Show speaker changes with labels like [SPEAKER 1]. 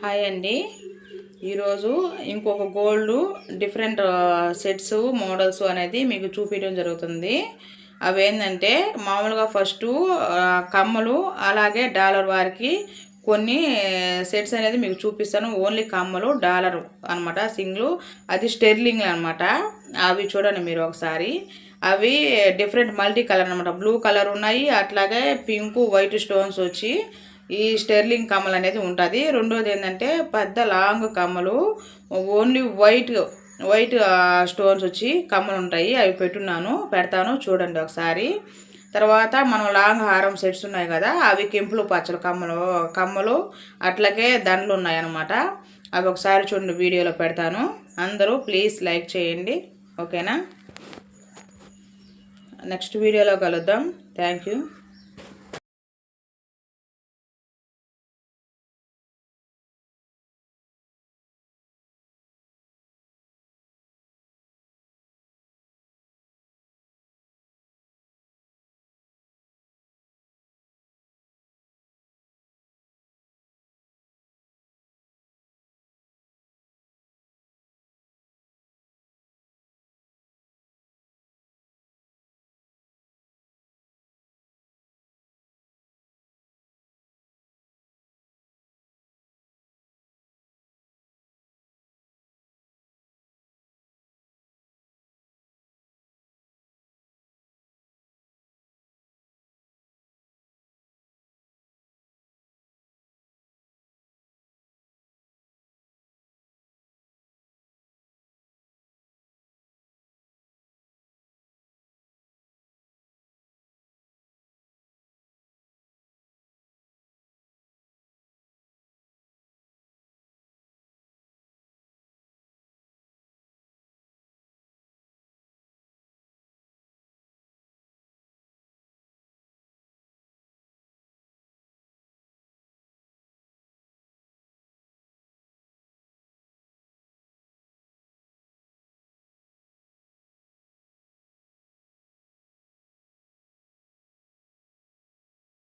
[SPEAKER 1] Hi అండి. ఈరోజు ఇంకొక గోల్డ్ డిఫరెంట్ సెట్స్ మోడల్స్ అనేది మీకు చూపించడం జరుగుతుంది. అవి ఏంటంటే మామూలుగా ఫస్ట్ కమ్మలు అలాగే డాలర్ వారికి కొన్ని సెట్స్ అనేది మీకు చూపిస్తాను. ఓన్లీ కమ్మలు డాలర్ అనమాట సింగిల్. అది స్టెర్లింగ్ అనమాట అవి చూడండి మీరు ఒకసారి. అవి డిఫరెంట్ మల్టీ కలర్ అనమాట బ్లూ కలర్ ఉన్నాయి అట్లాగే పింక్ వైట్ స్టోన్స్ వచ్చి ఈ స్టెర్లింగ్ కమ్మలు అనేది ఉంటుంది. రెండోది ఏంటంటే పెద్ద లాంగ్ కమ్మలు ఓన్లీ వైట్ వైట్ స్టోన్స్ వచ్చి కమ్మలు ఉంటాయి. అవి పెట్టున్నాను పెడతాను చూడండి ఒకసారి. తర్వాత మనం లాంగ్ హారం సెట్స్ ఉన్నాయి కదా అవి కెంపులు పచ్చలు కమ్మలు కమ్మలు అట్లాగే దండలు ఉన్నాయి అన్నమాట అవి ఒకసారి చూడండి వీడియోలో పెడతాను. అందరూ ప్లీజ్ లైక్ చేయండి. ఓకేనా? నెక్స్ట్ వీడియోలో కలుద్దాం. Thank you.